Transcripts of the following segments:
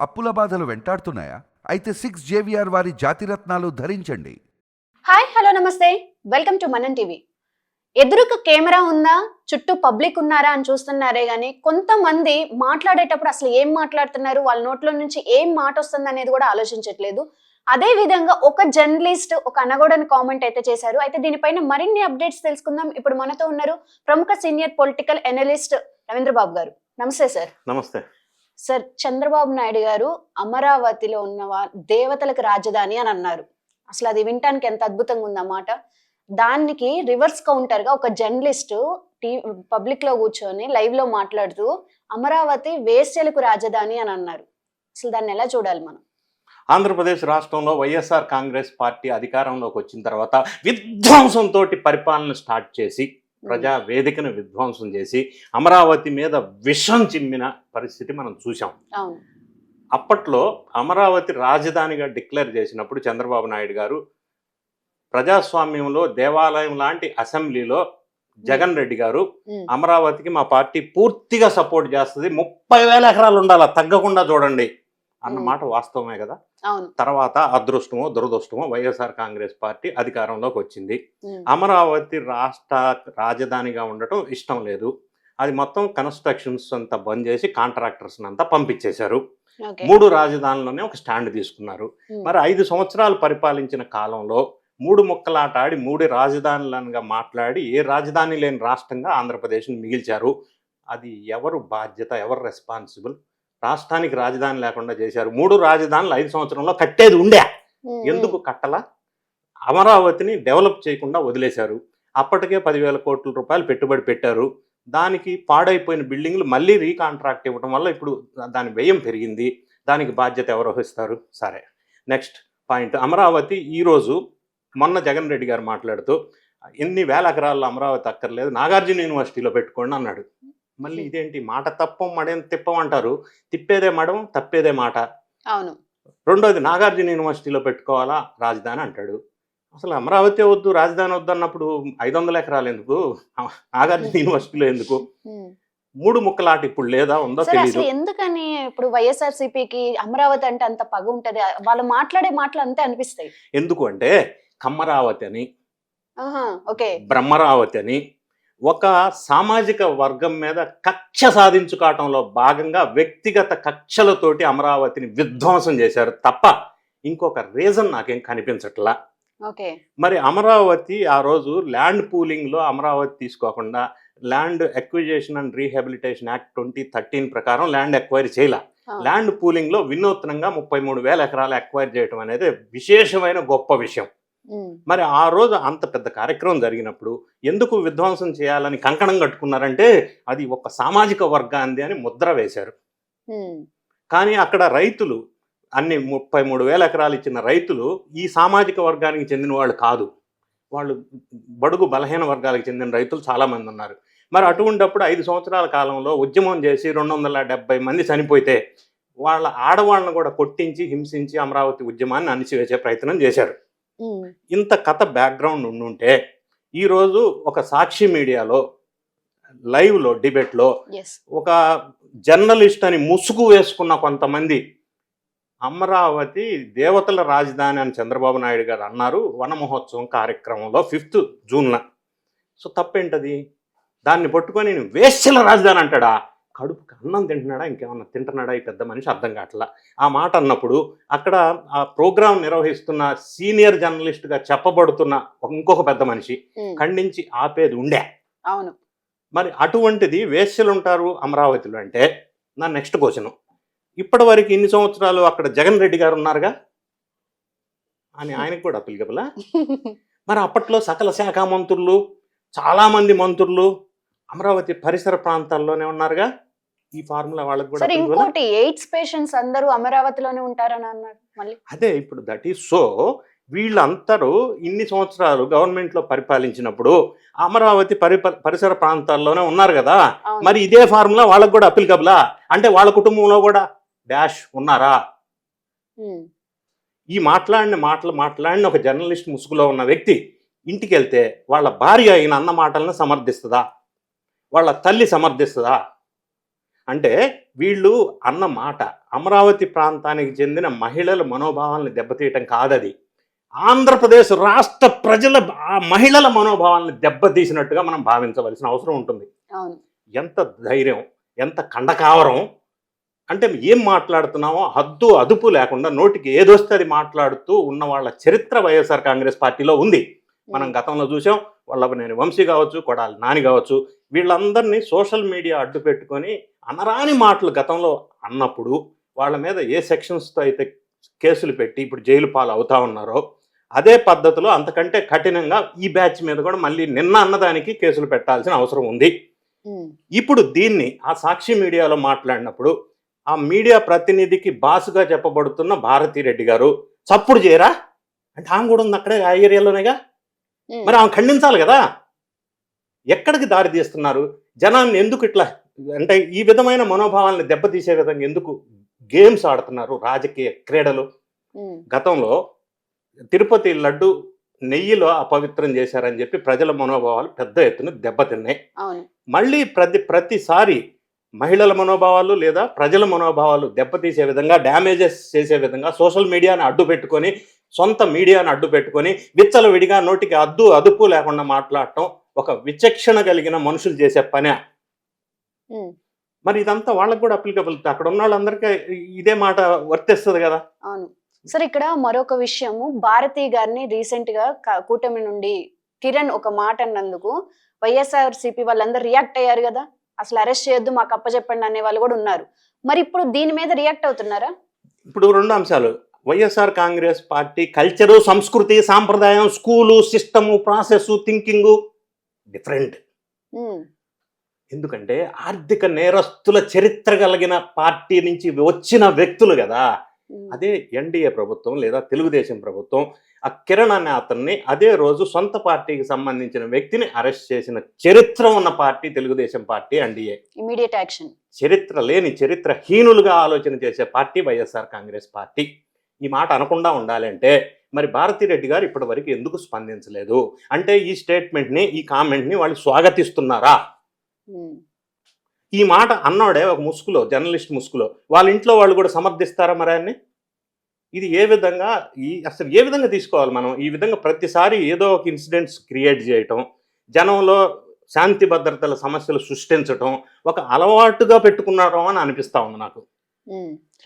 అప్పుల బాధలు వెంటాడుతున్నాయా? అయితే సిక్స్ జేవిఆర్ వారి జాతిరత్నాలు ధరించండి. హాయ్ హలో నమస్తే. Welcome to Manan TV. ఎదురుకు camera ఉందా? చుట్టూ పబ్లిక్ ఉన్నారా అని చూస్తున్నారే గానీ కొంతమంది మాట్లాడేటప్పుడు అసలు ఏం మాట్లాడుతున్నారు? వాళ్ళ నోట్లో నుంచి ఏం మాట వస్తుంది అనేది కూడా ఆలోచించట్లేదు. అదే విధంగా ఒక జర్నలిస్ట్ ఒక అనగోడని కామెంట్ అయితే చేశారు. అయితే దీనిపైన మరిన్ని అప్డేట్స్ తెలుసుకుందాం. ఇప్పుడు మనతో ఉన్నారు ప్రముఖ senior political analyst Ravindra Babu garu. నమస్తే సార్. నమస్తే. సార్ చంద్రబాబు నాయుడు గారు అమరావతిలో ఉన్న దేవతలకు రాజధాని అని అన్నారు. అసలు అది వినటానికి ఎంత అద్భుతంగా ఉందన్నమాట దానికి రివర్స్ కౌంటర్గా ఒక జర్నలిస్ట్ టీ పబ్లిక్లో కూర్చొని లైవ్లో మాట్లాడుతూ అమరావతి వేశ్యలకు రాజధాని అని అన్నారు. అసలు దాన్ని ఎలా చూడాలి మనం? ఆంధ్రప్రదేశ్ రాష్ట్రంలో వైఎస్ఆర్ కాంగ్రెస్ పార్టీ అధికారంలోకి వచ్చిన తర్వాత విధ్వంసంతో పరిపాలన స్టార్ట్ చేసి ప్రజా వేదికను విధ్వంసం చేసి అమరావతి మీద విషం చిమ్మిన పరిస్థితి మనం చూసాం అప్పట్లో అమరావతి రాజధానిగా డిక్లేర్ చేసినప్పుడు చంద్రబాబు నాయుడు గారు ప్రజాస్వామ్యంలో దేవాలయం లాంటి అసెంబ్లీలో జగన్ రెడ్డి గారు అమరావతికి మా పార్టీ పూర్తిగా సపోర్ట్ చేస్తుంది. ముప్పై వేల ఎకరాలు ఉండాలి? తగ్గకుండా చూడండి. అన్న మ్మ్. మాట వాస్తవమే కదా? తర్వాత అదృష్టమో దురదృష్టమో వైఎస్ఆర్ కాంగ్రెస్ పార్టీ అధికారంలోకి వచ్చింది. అమరావతి రాష్ట్ర రాజధానిగా ఉండటం ఇష్టం లేదు. అది మొత్తం కన్స్ట్రక్షన్స్ అంతా బంద్ చేసి కాంట్రాక్టర్స్ అంతా పంపించేశారు. మూడు రాజధానుల్లోనే ఒక స్టాండ్ తీసుకున్నారు. మరి ఐదు సంవత్సరాలు పరిపాలించిన కాలంలో మూడు ముక్కలాట ఆడి మూడు రాజధానులనుగా మాట్లాడి ఏ రాజధాని లేని రాష్ట్రంగా ఆంధ్రప్రదేశ్ని మిగిల్చారు? అది ఎవరు బాధ్యత ఎవరు రెస్పాన్సిబుల్? రాష్ట్రానికి రాజధాని లేకుండా చేశారు. మూడు రాజధానులు ఐదు సంవత్సరంలో కట్టేది ఉండే. ఎందుకు కట్టలా? అమరావతిని డెవలప్ చేయకుండా వదిలేశారు. అప్పటికే పదివేల కోట్ల రూపాయలు పెట్టుబడి పెట్టారు. దానికి పాడైపోయిన బిల్డింగ్లు మళ్ళీ రీకాంట్రాక్ట్ ఇవ్వడం వల్ల ఇప్పుడు దాని వ్యయం పెరిగింది. దానికి బాధ్యత ఎవరు వహిస్తారు? సరే. Next point. అమరావతి ఈరోజు మొన్న జగన్ రెడ్డి గారు మాట్లాడుతూ ఎన్ని వేల ఎకరాల్లో అమరావతి అక్కర్లేదు. నాగార్జున యూనివర్సిటీలో పెట్టుకోండి అన్నాడు. మళ్ళీ ఇదేంటి? మాట తప్పం మడేం తిప్పం అంటారు. తిప్పేదే మడం తప్పేదే మాట. అవును. రెండోది నాగార్జున యూనివర్సిటీలో పెట్టుకోవాలా? రాజధాని అంటాడు. అసలు అమరావతి వద్దు రాజధాని వద్దు అన్నప్పుడు ఐదు వందల ఎకరాలు ఎందుకు? నాగార్జున యూనివర్సిటీలో ఎందుకు. మూడు ముక్కలాట ఇప్పుడు లేదా? ఉందో అసలు ఎందుకని ఇప్పుడు వైఎస్ఆర్సీపీకి అమరావతి అంటే అంత పగ ఉంటది? వాళ్ళు మాట్లాడే మాటలు అంతే అనిపిస్తాయి. ఎందుకు అంటే కమ్మరావతి అని ఓకే. బ్రహ్మరావతి అని ఒక సామాజిక వర్గం మీద కక్ష సాధించుకోవటంలో భాగంగా వ్యక్తిగత కక్షలతోటి అమరావతిని విధ్వంసం చేశారు తప్ప ఇంకొక రీజన్ నాకేం కనిపించట్లా. మరి అమరావతి ఆ రోజు ల్యాండ్ పూలింగ్లో అమరావతి తీసుకోకుండా land acquisition and rehabilitation act twenty thirteen ప్రకారం ల్యాండ్ ఎక్వైర్ చేయాల. ల్యాండ్ పూలింగ్లో వినూత్నంగా ముప్పై మూడు వేల ఎకరాలు ఎక్వైర్ చేయడం అనేది విశేషమైన గొప్ప విషయం. మరి ఆ రోజు అంత పెద్ద కార్యక్రమం జరిగినప్పుడు ఎందుకు విధ్వంసం చేయాలని కంకణం కట్టుకున్నారంటే అది ఒక సామాజిక వర్గాంది అని ముద్ర వేశారు. కానీ అక్కడ రైతులు అన్ని ముప్పై మూడు వేల ఎకరాలు ఇచ్చిన రైతులు ఈ సామాజిక వర్గానికి చెందిన వాళ్ళు కాదు. వాళ్ళు బడుగు బలహీన వర్గాలకు చెందిన రైతులు చాలామంది ఉన్నారు. మరి అటువంటప్పుడు ఐదు సంవత్సరాల కాలంలో ఉద్యమం చేసి రెండు వందల డెబ్బై మంది చనిపోతే వాళ్ళ ఆడవాళ్ళను కూడా కొట్టించి హింసించి అమరావతి ఉద్యమాన్ని అణిచివేసే ప్రయత్నం చేశారు. ఇంత కథ బ్యాక్గ్రౌండ్ ఉండుంటే ఈరోజు ఒక సాక్షి మీడియాలో లైవ్లో డిబేట్లో ఒక జర్నలిస్ట్ అని ముసుగు వేసుకున్న కొంతమంది అమరావతి దేవతల రాజధాని అని చంద్రబాబు నాయుడు గారు అన్నారు వన మహోత్సవం కార్యక్రమంలో ఫిఫ్త్ జూన్న సో తప్పేంటది? దాన్ని పట్టుకొని నేను వేశ్యల రాజధాని అంటాడా? కడుపుకి అన్నం తింటున్నాడా ఇంకేమన్నా తింటున్నాడా ఈ పెద్ద మనిషి అర్థం కావట్లా? ఆ మాట అన్నప్పుడు అక్కడ ఆ ప్రోగ్రాం నిర్వహిస్తున్న సీనియర్ జర్నలిస్ట్గా చెప్పబడుతున్న ఇంకొక పెద్ద మనిషి ఖండించి ఆపేది ఉండే. అవును. మరి అటువంటిది వేశ్యలు ఉంటారు అమరావతిలో అంటే నా నెక్స్ట్ క్వశ్చన్. ఇప్పటి వరకు ఇన్ని సంవత్సరాలు అక్కడ జగన్ రెడ్డి గారు ఉన్నారుగా? అని ఆయనకు కూడా అప్పలికపలా మరి అప్పట్లో సకల శాఖ మంత్రులు చాలామంది మంత్రులు అమరావతి పరిసర ప్రాంతాల్లోనే ఉన్నారుగా? ఈ ఫార్ములా వాళ్ళకి కూడా? ఇంకోటి ఎయిడ్స్ పేషెంట్స్ అందరూ అమరావతిలోనే ఉంటారని అన్నారు మళ్ళీ. అదే ఇప్పుడు దట్ ఈస్ సో వీళ్ళందరూ ఇన్ని సంవత్సరాలు గవర్నమెంట్లో పరిపాలించినప్పుడు అమరావతి పరి పరిసర ప్రాంతాల్లోనే ఉన్నారు కదా. మరి ఇదే ఫార్ములా వాళ్ళకు కూడా అప్లికబులా? అంటే వాళ్ళ కుటుంబంలో కూడా డాష్ ఉన్నారా? ఈ మాట్లాడిన మాటలు మాట్లాడిన ఒక జర్నలిస్ట్ ముసుగులో ఉన్న వ్యక్తి ఇంటికి వెళ్తే వాళ్ళ భార్య అయిన అన్న మాటలను సమర్థిస్తుందా? వాళ్ళ తల్లి సమర్థిస్తుందా? అంటే వీళ్ళు అన్న మాట అమరావతి ప్రాంతానికి చెందిన మహిళల మనోభావాలను దెబ్బతీయటం కాదది. ఆంధ్రప్రదేశ్ రాష్ట్ర ప్రజల ఆ మహిళల మనోభావాలను దెబ్బతీసినట్టుగా మనం భావించవలసిన అవసరం ఉంటుంది. ఎంత ధైర్యం ఎంత కండకావరం అంటే ఏం మాట్లాడుతున్నామో హద్దు అదుపు లేకుండా నోటికి ఏదొస్తే అది మాట్లాడుతూ ఉన్న వాళ్ళ చరిత్ర వైఎస్ఆర్ కాంగ్రెస్ పార్టీలో ఉంది. మనం గతంలో చూసాం నేను వంశీ కావచ్చు కొడాలి నాని కావచ్చు వీళ్ళందరినీ సోషల్ మీడియా అడ్డు పెట్టుకొని అనరాని మాటలు గతంలో అన్నప్పుడు వాళ్ళ మీద ఏ సెక్షన్స్తో అయితే కేసులు పెట్టి ఇప్పుడు జైలు పాలు అవుతా ఉన్నారో అదే పద్ధతిలో అంతకంటే కఠినంగా ఈ బ్యాచ్ మీద కూడా మళ్ళీ నిన్న అన్నదానికి కేసులు పెట్టాల్సిన అవసరం ఉంది. ఇప్పుడు దీన్ని ఆ సాక్షి మీడియాలో మాట్లాడినప్పుడు ఆ మీడియా ప్రతినిధికి బాసుగా చెప్పబడుతున్న భారతీ రెడ్డి గారు చప్పుడు చేయరా? అంటే ఆమె కూడా ఉంది అక్కడే ఆ ఏరియాలోనేగా? మరి ఆమె ఖండించాలి కదా? ఎక్కడికి దారి తీస్తున్నారు? జనాన్ని ఎందుకు ఇట్లా అంటే ఈ విధమైన మనోభావాలను దెబ్బతీసే విధంగా ఎందుకు గేమ్స్ ఆడుతున్నారు రాజకీయ క్రీడలు? గతంలో తిరుపతి లడ్డు నెయ్యిలో అపవిత్రం చేశారని చెప్పి ప్రజల మనోభావాలు పెద్ద ఎత్తున దెబ్బతిన్నాయి. మళ్ళీ ప్రతి ప్రతిసారి మహిళల మనోభావాలు లేదా ప్రజల మనోభావాలు దెబ్బతీసే విధంగా డ్యామేజెస్ చేసే విధంగా సోషల్ మీడియాని అడ్డు పెట్టుకొని సొంత మీడియాని అడ్డు పెట్టుకొని విచ్చల విడిగా నోటికి అద్దు అదుపు లేకుండా మాట్లాడటం ఒక విచక్షణ కలిగిన మనుషులు చేసే పనే. మరి ఇదంతా వాళ్ళకు కూడా అప్లికబుల్ అక్కడ ఉన్న వాళ్ళందరికీ ఇదే మాట వర్తిస్తుంది కదా. అవును. సార్ ఇక్కడ మరొక విషయము. భారతి గారిని రీసెంట్గా కూటమి నుండి కిరణ్ ఒక మాట అన్నందుకు వైఎస్ఆర్ సిపి వాళ్ళందరూ రియాక్ట్ అయ్యారు కదా. అసలు అరెస్ట్ చేయొద్దు మాకు అప్పచెప్పండి అనే వాళ్ళు కూడా ఉన్నారు. మరి ఇప్పుడు దీని మీద రియాక్ట్ అవుతున్నారా? ఇప్పుడు రెండు అంశాలు. వైఎస్ఆర్ కాంగ్రెస్ పార్టీ కల్చరు సంస్కృతి సాంప్రదాయం school system process thinking different ఎందుకంటే ఆర్థిక నేరస్తుల చరిత్ర కలిగిన పార్టీ నుంచి వచ్చిన వ్యక్తులు కదా. అదే ఎన్డీఏ ప్రభుత్వం లేదా తెలుగుదేశం ప్రభుత్వం ఆ కిరణ్ అనే అతన్ని అదే రోజు సొంత పార్టీకి సంబంధించిన వ్యక్తిని అరెస్ట్ చేసిన చరిత్ర ఉన్న party Telugu Desam party NDA. Immediate action చరిత్ర లేని చరిత్రహీనులుగా ఆలోచన చేసే పార్టీ వైఎస్ఆర్ కాంగ్రెస్ పార్టీ. ఈ మాట అనకుండా ఉండాలంటే మరి భారతిరెడ్డి గారు ఇప్పటి వరకు ఎందుకు స్పందించలేదు? అంటే ఈ స్టేట్మెంట్ని ఈ కామెంట్ని వాళ్ళు స్వాగతిస్తున్నారా? ఈ మాట అన్నాడే ఒక ముసుగులో జర్నలిస్ట్ ముసుగులో. వాళ్ళ ఇంట్లో వాళ్ళు కూడా సమర్థిస్తారా మరి ఆయన్ని? ఇది ఏ విధంగా ఈ అసలు ఏ విధంగా తీసుకోవాలి మనం? ఈ విధంగా ప్రతిసారి ఏదో ఒక ఇన్సిడెంట్స్ క్రియేట్ చేయటం జనంలో శాంతి భద్రతల సమస్యలు సృష్టించటం ఒక అలవాటుగా పెట్టుకున్నారో అని అనిపిస్తా ఉంది నాకు.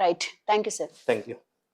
Right. Thank you sir. Thank you